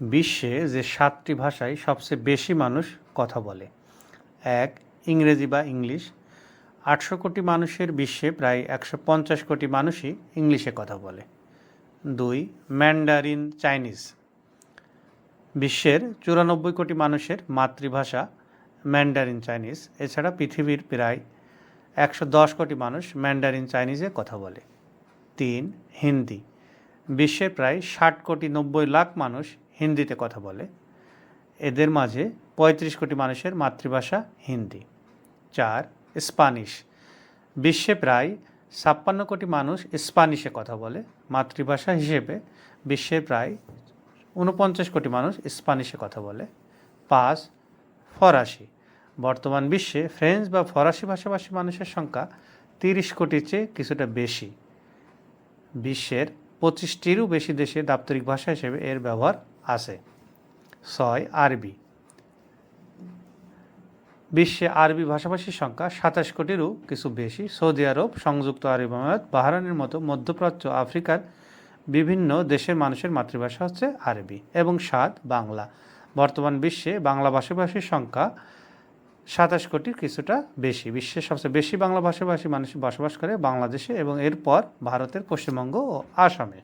বিশ্বে যে সাতটি ভাষায় সবচেয়ে বেশি মানুষ কথা বলে। এক, ইংরেজি বা ইংলিশ। আটশো কোটি মানুষের বিশ্বে প্রায় একশো পঞ্চাশ কোটি মানুষই ইংলিশে কথা বলে। দুই, ম্যান্ডারিন চাইনিজ। বিশ্বের চুরানব্বই কোটি মানুষের মাতৃভাষা ম্যান্ডারিন চাইনিজ। এছাড়া পৃথিবীর প্রায় একশো দশ কোটি মানুষ ম্যান্ডারিন চাইনিজে কথা বলে। তিন, হিন্দি। বিশ্বের প্রায় ষাট কোটি নব্বই লাখ মানুষ হিন্দিতে কথা বলে। এদের মাঝে পঁয়ত্রিশ কোটি মানুষের মাতৃভাষা হিন্দি। চার স্পানিশ বিশ্বে প্রায় ছাপ্পান্ন কোটি মানুষ স্পানিশে কথা বলে। মাতৃভাষা হিসেবে বিশ্বের প্রায় উনপঞ্চাশ কোটি মানুষ স্পানিশে কথা বলে। পাঁচ, ফরাসি। বর্তমান বিশ্বে ফ্রেঞ্চ বা ফরাসি ভাষাভাষী মানুষের সংখ্যা তিরিশ কোটির চেয়ে কিছুটা বেশি। বিশ্বের পঁচিশটিরও বেশি দেশে দাপ্তরিক ভাষা হিসেবে এর ব্যবহার আছে। ছয়, আরবি। বিশ্বে আরবি ভাষাভাষীর সংখ্যা সাতাশ কোটিরও কিছু বেশি। সৌদি আরব, সংযুক্ত আরব আমিরাত বাহরানের মতো মধ্যপ্রাচ্য আফ্রিকার বিভিন্ন দেশের মানুষের মাতৃভাষা হচ্ছে আরবি এবং সাত, বাংলা। বর্তমান বিশ্বে বাংলা ভাষাভাষীর সংখ্যা সাতাশ কোটির কিছুটা বেশি। বিশ্বের সবচেয়ে বেশি বাংলা ভাষাভাষী মানুষ বসবাস করে বাংলাদেশে এবং এরপর ভারতের পশ্চিমবঙ্গ ও আসামে।